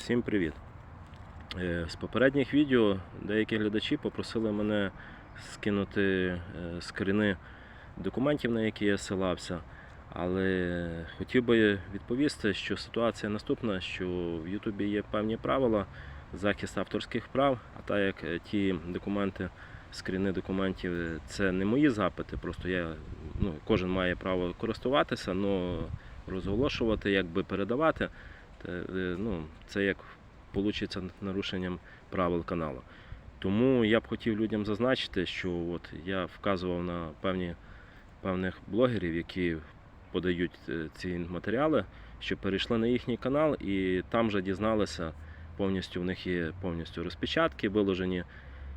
Всім привіт! Е, З попередніх відео деякі глядачі попросили мене скинути е, скріни документів, на які я ссилався. Але хотів би відповісти, що ситуація наступна, що в Ютубі є певні правила захист авторських прав, а так як е, ті документи, скріни документів, е, це не мої запити, просто я, ну, кожен має право користуватися, але розголошувати, якби передавати. Те, е, ну, це як вийде нарушенням правил каналу. Тому я б хотів людям зазначити, що от я вказував на певні, певних блогерів, які подають е, ці матеріали, що перейшли на їхній канал і там вже дізналися повністю, в них є повністю розпечатки, виложені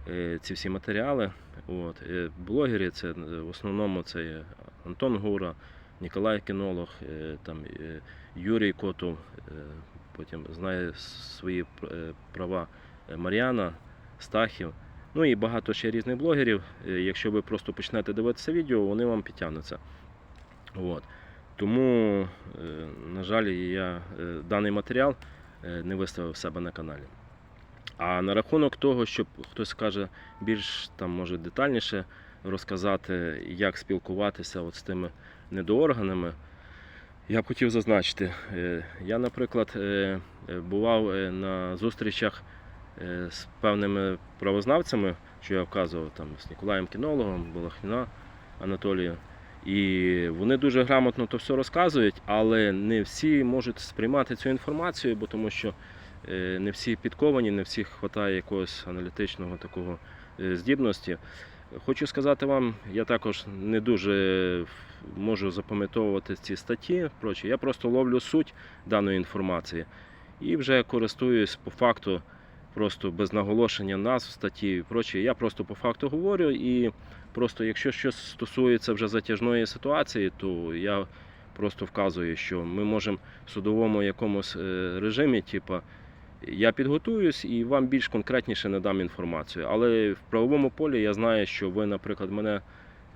е, ці всі матеріали. От. Е, Блогери це е, в основному це Антон Гура, Ніколай Кінолог, е, там, е, Юрій Котов, е, потім знає свої права Мар'яна, Стахів. Ну і багато ще різних блогерів. Якщо ви просто почнете дивитися відео, вони вам підтягнуться. От. Тому, на жаль, я даний матеріал не виставив себе на каналі. А на рахунок того, щоб хтось скаже більш там, може, детальніше розказати, як спілкуватися от з тими недоорганами, я б хотів зазначити. е, Я, наприклад, е, бував е, на зустрічах з певними правознавцями, що я вказував там, з Ніколаєм Кінологом, Балахніна Анатолієм. І вони дуже грамотно то все розказують, але не всі можуть сприймати цю інформацію, бо тому що не всі підковані, не всіх вистачає якогось аналітичного такого здібності. Хочу сказати вам, я також не дуже можу запам'ятовувати ці статті. Прочі. Я просто ловлю суть даної інформації і вже користуюсь по факту, просто без наголошення назв статті прочі. Я просто по факту говорю і просто, якщо щось стосується вже затяжної ситуації, то я просто вказую, що ми можемо в судовому якомусь е, режимі, типу, я підготуюсь і вам більш конкретніше надам інформацію. Але в правовому полі я знаю, що ви, наприклад, мене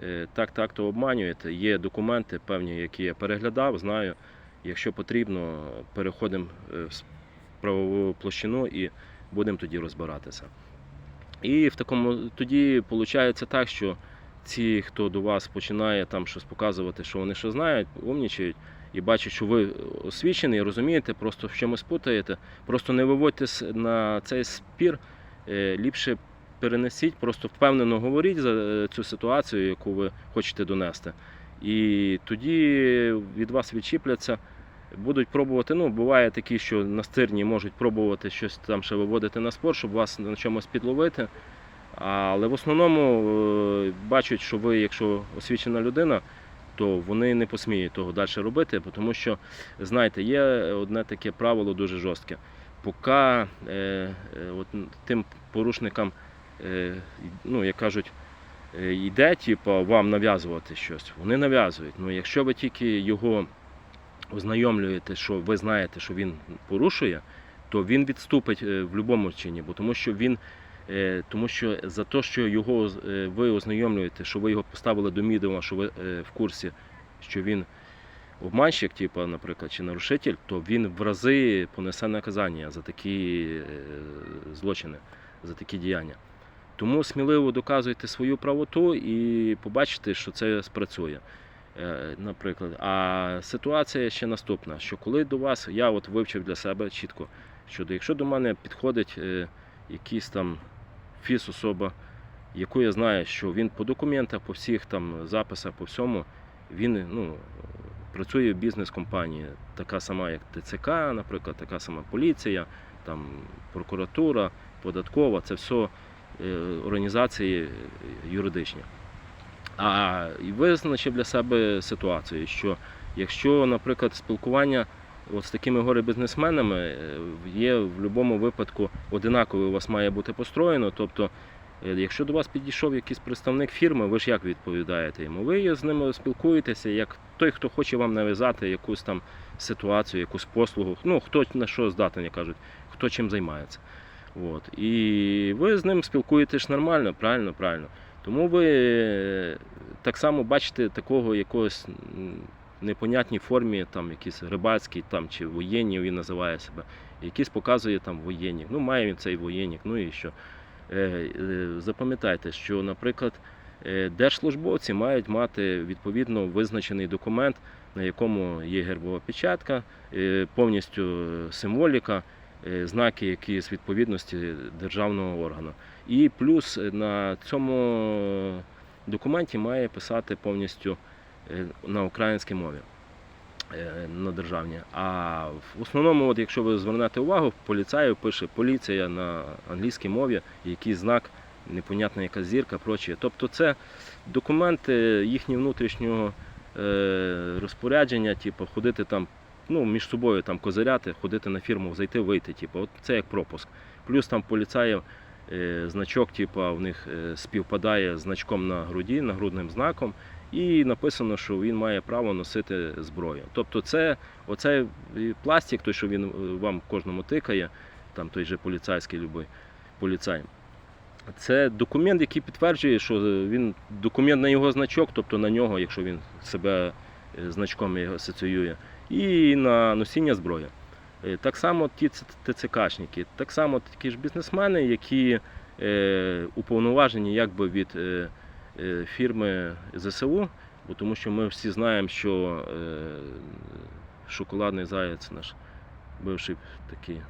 е, так так то обманюєте. Є документи певні, які я переглядав, знаю. Якщо потрібно, переходимо е, в правову площину і будемо тоді розбиратися. І в такому тоді виходить так, що ці, хто до вас починає там щось показувати, що вони що знають, умнічають, і бачать, що ви освічений, розумієте, просто в чомусь путаєте. Просто не виводьтесь на цей спір, е, ліпше перенесіть, просто впевнено говоріть за е, цю ситуацію, яку ви хочете донести. І тоді від вас відчіпляться, будуть пробувати. Ну, буває такі, що настирні можуть пробувати щось там ще виводити на спор, щоб вас на чомусь підловити. Але в основному е, бачать, що ви, якщо освічена людина, то вони не посміють того далі робити, тому що, знаєте, є одне таке правило дуже жорстке. Поки е, е, от, тим порушникам, е, ну, як кажуть, е, йде, типу, вам нав'язувати щось, вони нав'язують. Ну, якщо ви тільки його ознайомлюєте, що ви знаєте, що він порушує, то він відступить е, в будь-якому чині, бо тому що він. Е, Тому що за те, що його е, ви ознайомлюєте, що ви його поставили до відома, що ви е, в курсі, що він обманщик, типу, наприклад, чи нарушитель, то він в рази понесе наказання за такі злочини, за такі діяння. Тому сміливо доказуйте свою правоту і побачите, що це спрацює. Наприклад, а ситуація ще наступна: що коли до вас, я от вивчив для себе чітко, що якщо до мене підходить якийсь там фіс особа, яку я знаю, що він по документах, по всіх там записах, по всьому, він ну, працює в бізнес-компанії, така сама, як ТЦК, наприклад, така сама поліція, там прокуратура, податкова, це все е, організації юридичні. А визначив для себе ситуацію, що якщо, наприклад, спілкування от з такими горе-бізнесменами е, є в будь-якому випадку одинаково у вас має бути построєно. Тобто, е, якщо до вас підійшов якийсь представник фірми, ви ж як відповідаєте йому? Ви з ними спілкуєтеся, як той, хто хоче вам нав'язати якусь там ситуацію, якусь послугу. Ну, хто на що здатен, як кажуть, хто чим займається. От. І ви з ним спілкуєтесь нормально, правильно, правильно. Тому ви е, так само бачите такого якогось непонятній формі, там якийсь рибацький там, чи воєнні він називає себе, якийсь показує там воєнник. Ну, має він цей воєнник, ну і що. Е, е, Запам'ятайте, що, наприклад, е, держслужбовці мають мати відповідно визначений документ, на якому є гербова печатка, повністю символіка, знаки якісь відповідності державного органу. І плюс на цьому документі має писати повністю на українській мові. е, На державній. А в основному, от якщо ви звернете увагу, поліцаю пише поліція на англійській мові, якийсь знак, непонятна яка зірка, прочі. Тобто це документи їхнього внутрішнього е, розпорядження, типу, ходити там, ну, між собою там козиряти, ходити на фірму, зайти, вийти. Типу, от це як пропуск. Плюс там поліцаїв е, значок, типу, в них е, співпадає значком на груді, нагрудним знаком. І написано, що він має право носити зброю. Тобто, це оцей пластик, той, що він е, вам кожному тикає, там той же поліцейський любий поліцай. Це документ, який підтверджує, що він документ на його значок, тобто на нього, якщо він себе е, значком асоціює, і на носіння зброї. Е, Так само ті ТЦКшники, так само такі ж бізнесмени, які е, уповноважені якби від е, е, фірми ЗСУ, бо тому що ми всі знаємо, що е, шоколадний заяць наш бивший такий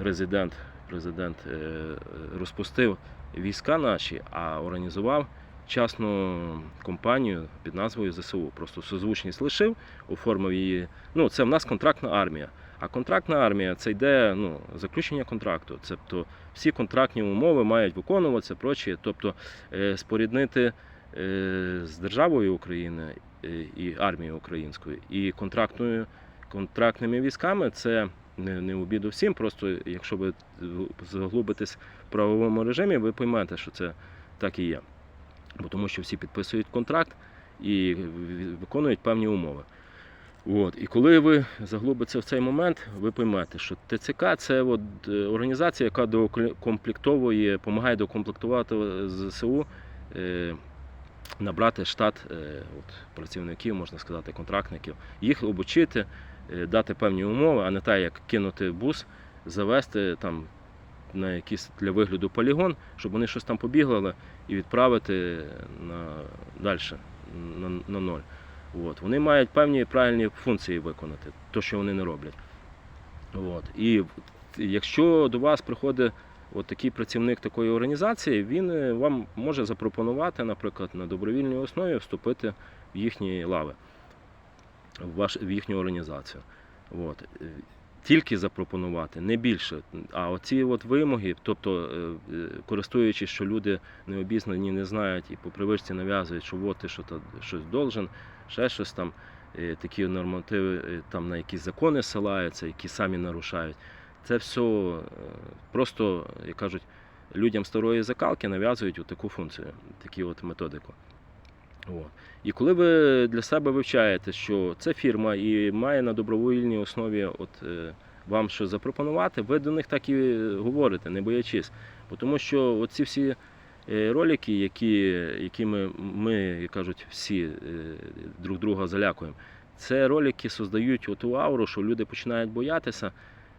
резидент, президент е, розпустив війська наші, а організував частну компанію під назвою ЗСУ. Просто созвучність лишив, оформив її. Ну, це в нас контрактна армія. А контрактна армія це йде ну, заключення контракту. Тобто всі контрактні умови мають виконуватися, прочі. Тобто е, споріднити е, з державою України е, і армією українською і контрактною контрактними військами це не, не обіду всім. Просто якщо ви заглубитесь в правовому режимі, ви поймете, що це так і є. Бо тому що всі підписують контракт і виконують певні умови. От. І коли ви заглубитеся в цей момент, ви поймете, що ТЦК це от е, організація, яка докомплектовує, допомагає докомплектувати ЗСУ, е, набрати штат е, от, працівників, можна сказати, контрактників, їх обучити, е, дати певні умови, а не так, як кинути бус, завести там на якийсь для вигляду полігон, щоб вони щось там побігли і відправити на далі на, на ноль. От. Вони мають певні правильні функції виконати, то, що вони не роблять. От. І якщо до вас приходить от такий працівник такої організації, він е, вам може запропонувати, наприклад, на добровільній основі вступити в їхні лави, в, ваш, в їхню організацію. От. Е, Тільки запропонувати, не більше. А оці от вимоги, тобто, е, користуючись, що люди необізнані, не знають і по привичці нав'язують, що от ти що то щось должен, ще щось там, е, такі нормативи е, там на якісь закони ссилаються, які самі нарушають. Це все е, просто, як кажуть, людям старої закалки нав'язують таку функцію, таку от методику. О. І коли ви для себе вивчаєте, що це фірма і має на добровільній основі от, вам щось запропонувати, ви до них так і говорите, не боячись. Бо Тому що оці всі ролики, які, які ми, як кажуть, всі е, друг друга залякуємо, це ролики создають оту ауру, що люди починають боятися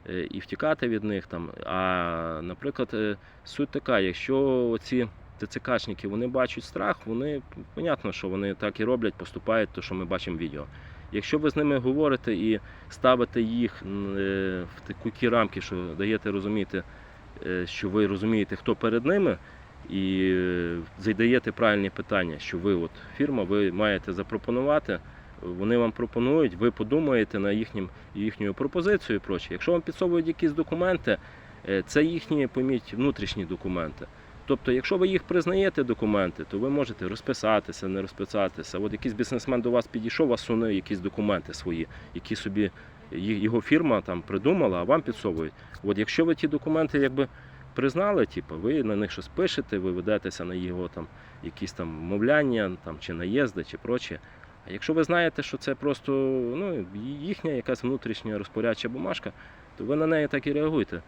е, і втікати від них. Там. А, наприклад, е, суть така, якщо оці ТЦКшники вони бачать страх, вони понятно, що вони так і роблять, поступають, то що ми бачимо в відео. Якщо ви з ними говорите і ставите їх е, в такі рамки, що даєте розуміти, е, що ви розумієте, хто перед ними, і е, задаєте правильні питання, що ви от фірма, ви маєте запропонувати. Вони вам пропонують, ви подумаєте на їхнім, їхню пропозицію і проче. Якщо вам підсовують якісь документи, е, це їхні, поміть, внутрішні документи. Тобто, якщо ви їх признаєте документи, то ви можете розписатися, не розписатися. От якийсь бізнесмен до вас підійшов, вас сунує якісь документи свої, які собі його фірма там придумала, а вам підсовують. От якщо ви ті документи якби признали, типу, ви на них щось пишете, ви ведетеся на його там якісь там мовляння, там чи наїзди, чи проче. А якщо ви знаєте, що це просто ну, їхня якась внутрішня розпорядча бумажка, то ви на неї так і реагуєте.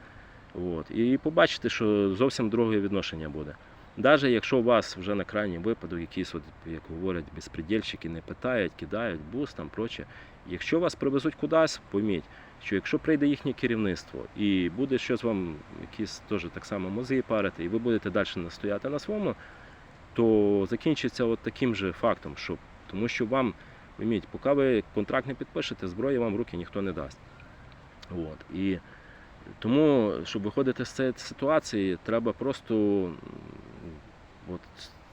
От. І побачите, що зовсім друге відношення буде. Навіть якщо у вас вже на крайній випадок якісь, от, як говорять, безпредельщики не питають, кидають бус там проче. Якщо вас привезуть кудись, пойміть, що якщо прийде їхнє керівництво і буде щось вам якісь теж так само мозги парити, і ви будете далі настояти на своєму, то закінчиться от таким же фактом, що тому що вам, пойміть, поки ви контракт не підпишете, зброї вам в руки ніхто не дасть. От. І тому, щоб виходити з цієї ситуації, треба просто от,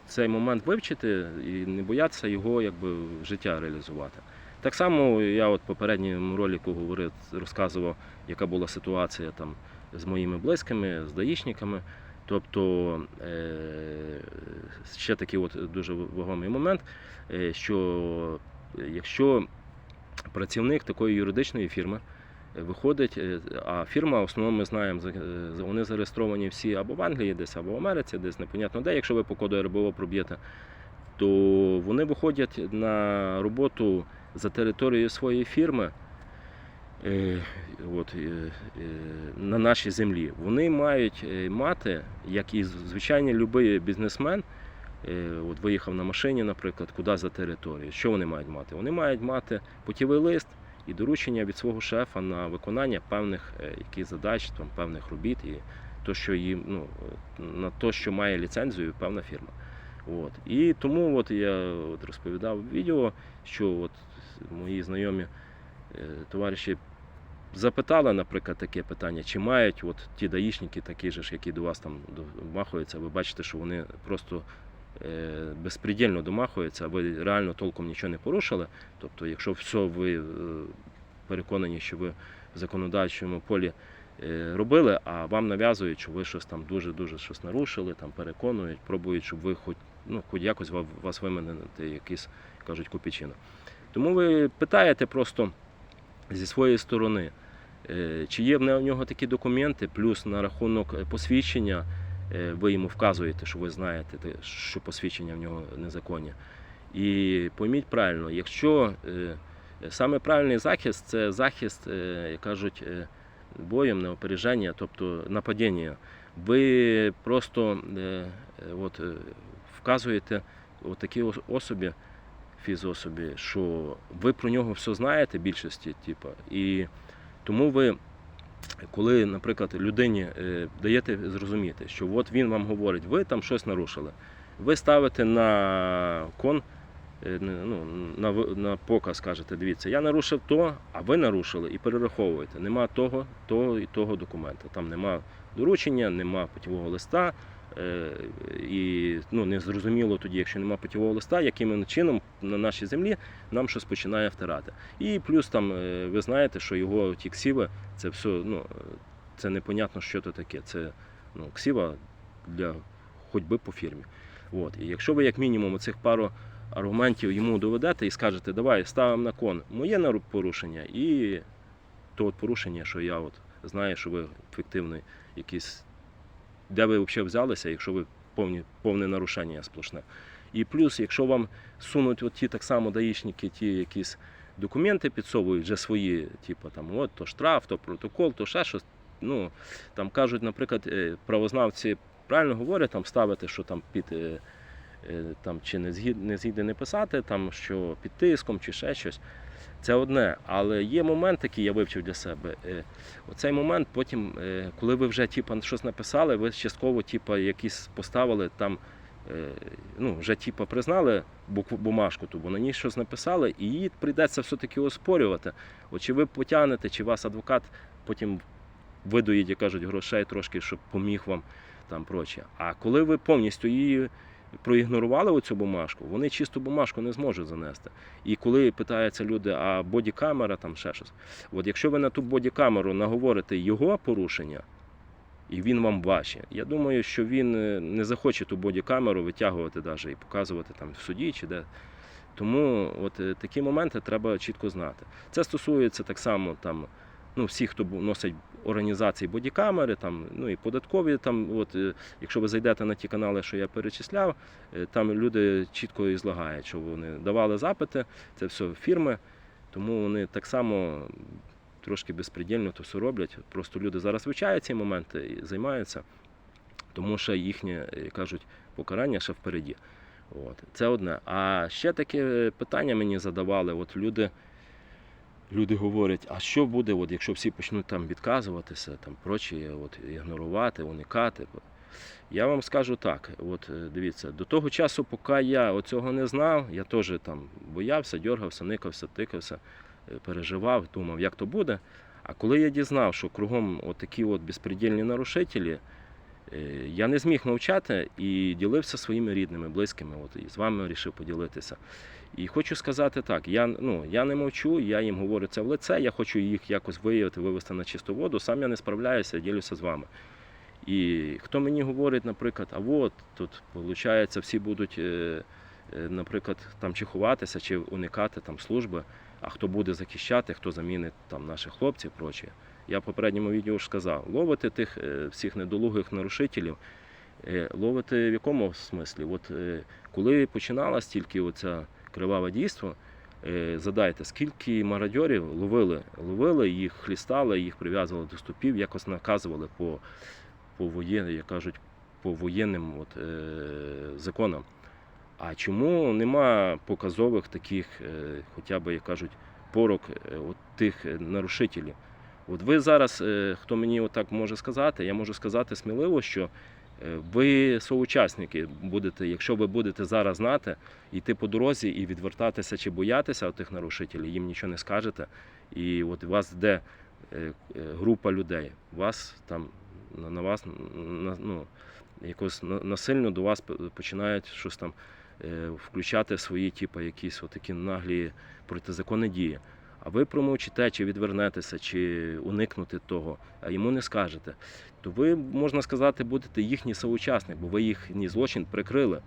цей момент вивчити і не боятися його якби, життя реалізувати. Так само я от в попередньому ролику говорив, розказував, яка була ситуація там з моїми близькими, з даїшниками. Тобто е, ще такий от дуже вагомий момент, е, що якщо працівник такої юридичної фірми е, виходить, а фірма, в основному ми знаємо, вони зареєстровані всі або в Англії, десь, або в Америці, десь непонятно де, якщо ви по коду РБО проб'єте, то вони виходять на роботу за територією своєї фірми. е, От, е, е, на нашій землі, вони мають мати, як і звичайний будь-який бізнесмен, от виїхав на машині, наприклад, куди за територію. Що вони мають мати? Вони мають мати путівий лист і доручення від свого шефа на виконання певних яких задач, там, певних робіт і то, що їм, ну, на те, що має ліцензію певна фірма. От. І тому от я от розповідав відео, що от мої знайомі е, товариші запитали, наприклад, таке питання, чи мають от ті даїшники, такі ж, які до вас там домахуються, ви бачите, що вони просто е, безпредельно домахуються, а ви реально толком нічого не порушили. Тобто, якщо все ви е, переконані, що ви в законодавчому полі робили, а вам нав'язують, що ви щось там дуже-дуже щось нарушили, там переконують, пробують, щоб ви хоч, ну, хоч якось вас виманити якісь, кажуть, копійчину. Тому ви питаєте просто зі своєї сторони, е, чи є в нього такі документи, плюс на рахунок е, посвідчення, е, ви йому вказуєте, що ви знаєте, що посвідчення в нього незаконні. І пойміть правильно, якщо саме правильний захист це захист, як кажуть, боєм на опереження, тобто нападіння. Ви просто от, вказуєте такій особі, фізособі, що ви про нього все знаєте більшості, типу, і тому ви, коли, наприклад, людині е, даєте зрозуміти, що от він вам говорить, ви там щось нарушили, ви ставите на кон, е, ну, на, на показ, кажете, дивіться, я нарушив то, а ви нарушили і перераховуєте. Нема того, того і того документа. Там нема доручення, нема путівого листа. Е, І ну, не тоді, якщо нема путівого листа, яким чином на нашій землі нам щось починає втирати. І плюс там е, ви знаєте, що його ті ксіви, це все, ну, це непонятно, що це таке. Це ну, ксіва для ходьби по фірмі. От. І якщо ви як мінімум цих пару аргументів йому доведете і скажете, давай ставимо на кон моє порушення і то от порушення, що я от знаю, що ви фіктивний якийсь де ви взагалі взялися, якщо ви повні, повне нарушення сплошне. І плюс, якщо вам сунуть от ті так само даїшники, ті якісь документи підсовують вже свої, типу там, от то штраф, то протокол, то ще щось. Ну, там кажуть, наприклад, е, правознавці правильно говорять, там ставити, що там під е, там, чи не згід, не згідне не писати, там, що під тиском, чи ще щось. Це одне. Але є момент, який я вивчив для себе. Е, Оцей момент, потім, е, коли ви вже типу, щось написали, ви частково типу, якісь поставили там, е, ну, вже типу, признали бумажку, ту, бо на ній щось написали, і її прийдеться все-таки оспорювати. От чи ви потягнете, чи вас адвокат потім видоїть, як кажуть, грошей трошки, щоб поміг вам там проче. А коли ви повністю її проігнорували оцю бумажку, вони чисту бумажку не зможуть занести. І коли питаються люди, а бодікамера там ще щось. От якщо ви на ту бодікамеру наговорите його порушення, і він вам бачить, я думаю, що він е, не захоче ту бодікамеру витягувати навіть і показувати там в суді чи де. Тому от е, такі моменти треба чітко знати. Це стосується так само там, ну, всіх, хто носить організації бодікамери, там, ну і податкові. Там, от, е, якщо ви зайдете на ті канали, що я перечисляв, е, там люди чітко і злагають, що вони давали запити, це все фірми, тому вони так само трошки безпредельно то все роблять. Просто люди зараз вивчають ці моменти і займаються. Тому що їхнє, е, кажуть, покарання ще впереді. От. Це одне. А ще таке питання мені задавали. От люди, люди говорять, а що буде, от, якщо всі почнуть там відказуватися, там прочі, от, ігнорувати, уникати. Я вам скажу так: от е, дивіться, до того часу, поки я цього не знав, я теж там боявся, дергався, никався, тикався, е, переживав, думав, як то буде. А коли я дізнав, що кругом от такі от безпредельні нарушителі, я не зміг мовчати і ділився своїми рідними, близькими. От і з вами вирішив поділитися. І хочу сказати так: я, ну, я не мовчу, я їм говорю це в лице, я хочу їх якось виявити, вивести на чисту воду. Сам я не справляюся, ділюся з вами. І хто мені говорить, наприклад, а от тут виходить, всі будуть, е, е, наприклад, там чи ховатися, чи уникати там служби, а хто буде захищати, хто замінить там наших хлопців, прочі. Я в попередньому відео ж сказав, ловити тих е, всіх недолугих нарушителів, е, ловити в якому смислі? От е, коли починалось тільки оце криваве дійство, задайте, скільки мародьорів ловили, ловили їх, хлістали, їх прив'язували до ступів, якось наказували по, по воєнним, як кажуть, по воєнним от, е, законам. А чому нема показових таких, е, хоча б, як кажуть, порок от тих нарушителів? От ви зараз, е, хто мені отак може сказати, я можу сказати сміливо, що е, ви соучасники будете, якщо ви будете зараз знати, йти по дорозі і відвертатися чи боятися тих нарушителів, їм нічого не скажете. І от у вас де е, група людей, вас там на, вас на, ну, якось на- насильно до вас починають щось там включати свої, типу, якісь такі наглі протизаконні дії. А ви промовчите, чи відвернетеся, чи уникнути того, а йому не скажете, то ви, можна сказати, будете їхній соучасник, бо ви їхній злочин прикрили.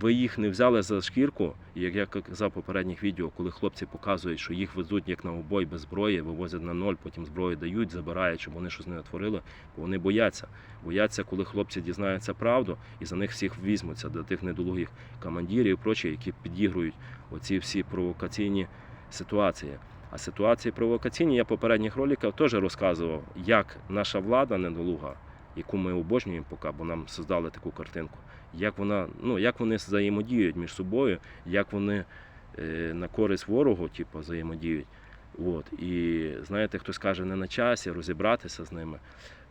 Ви їх не взяли за шкірку, як я казав в попередніх відео, коли хлопці показують, що їх везуть як на обой без зброї, вивозять на ноль, потім зброю дають, забирають, щоб вони щось не натворили, бо вони бояться. Бояться, коли хлопці дізнаються правду і за них всіх візьмуться до тих недолугих командирів і прочі, які підігрують оці всі провокаційні ситуації. А ситуації провокаційні я в попередніх роликах теж розказував, як наша влада недолуга, яку ми обожнюємо поки, бо нам создали таку картинку, як вона, ну як вони взаємодіють між собою, як вони е, на користь ворогу, типу, взаємодіють. От. І знаєте, хтось каже, не на часі розібратися з ними.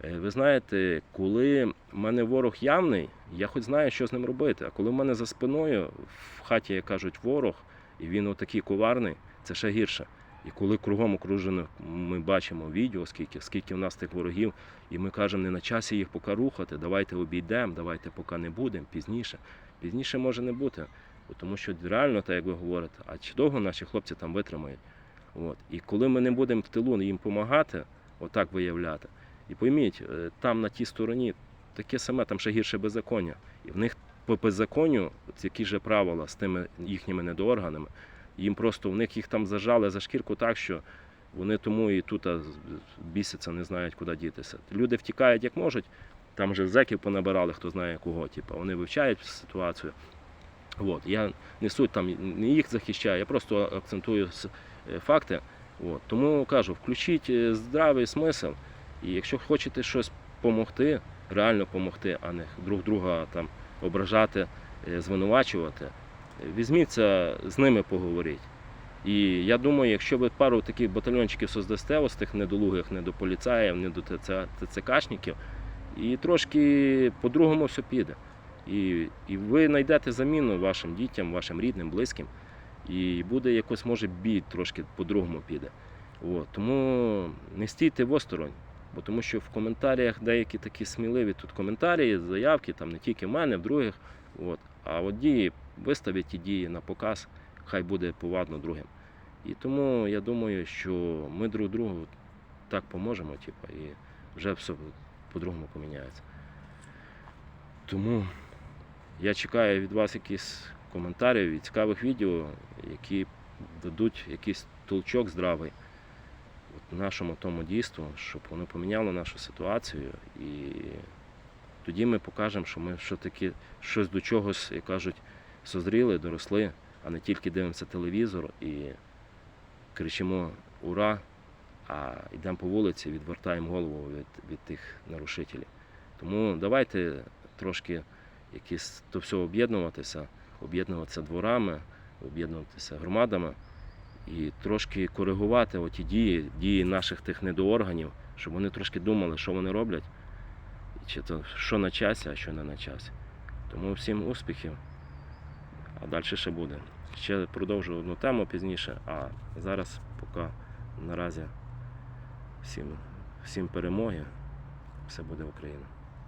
Е, Ви знаєте, коли в мене ворог явний, я хоч знаю, що з ним робити. А коли в мене за спиною в хаті, як кажуть, ворог, і він отакий коварний, це ще гірше. І коли кругом окружено, ми бачимо відео, скільки, скільки в нас тих ворогів, і ми кажемо, не на часі їх поки рухати, давайте обійдемо, давайте поки не будемо, пізніше. Пізніше може не бути. Тому що реально, так як ви говорите, а чи довго наші хлопці там витримають? От. І коли ми не будемо в тилу їм допомагати, отак виявляти, і пойміть, е, там на тій стороні таке саме, там ще гірше беззаконня. І в них по беззаконню які ж правила з тими їхніми недоорганами. Їм просто в них їх там зажали за шкірку так, що вони тому і тут бісяться, не знають, куди дітися. Люди втікають як можуть. Там вже зеків понабирали, хто знає кого. Типу, вони вивчають ситуацію. От. Я не суть там не їх захищаю, я просто акцентую е, факти. От. Тому кажу, включіть е, здравий смисл. І якщо хочете щось допомогти, реально допомогти, а не друг друга там ображати, е, звинувачувати, візьміться з ними поговоріть. І я думаю, якщо ви пару таких батальйончиків создасте, ось тих недолугих, не до поліцаїв, не до ТЦКшників, і трошки по-другому все піде. І, і ви знайдете заміну вашим дітям, вашим рідним, близьким. І буде якось, може, бій трошки по-другому піде. От. Тому не стійте осторонь. Бо тому що в коментарях деякі такі сміливі тут коментарі, заявки, там не тільки в мене, в других. От. А от дії, виставіть ті дії на показ, хай буде повадно другим. І тому я думаю, що ми друг другу так поможемо, типу, і вже все по-другому поміняється. Тому я чекаю від вас якісь коментарів і цікавих відео, які дадуть якийсь толчок здравий от нашому тому дійству, щоб воно поміняло нашу ситуацію. І тоді ми покажемо, що ми все-таки щось до чогось, як кажуть, созріли, доросли, а не тільки дивимося телевізор і кричимо Ура! А йдемо по вулиці, відвертаємо голову від, від тих нарушителів. Тому давайте трошки якісь то все об'єднуватися, об'єднуватися дворами, об'єднуватися громадами і трошки коригувати оті дії, дії наших тих недоорганів, щоб вони трошки думали, що вони роблять, чи то що на часі, а що не на часі. Тому всім успіхів, а далі ще буде. Ще продовжу одну тему пізніше, а зараз поки наразі всім, всім перемоги, все буде Україна.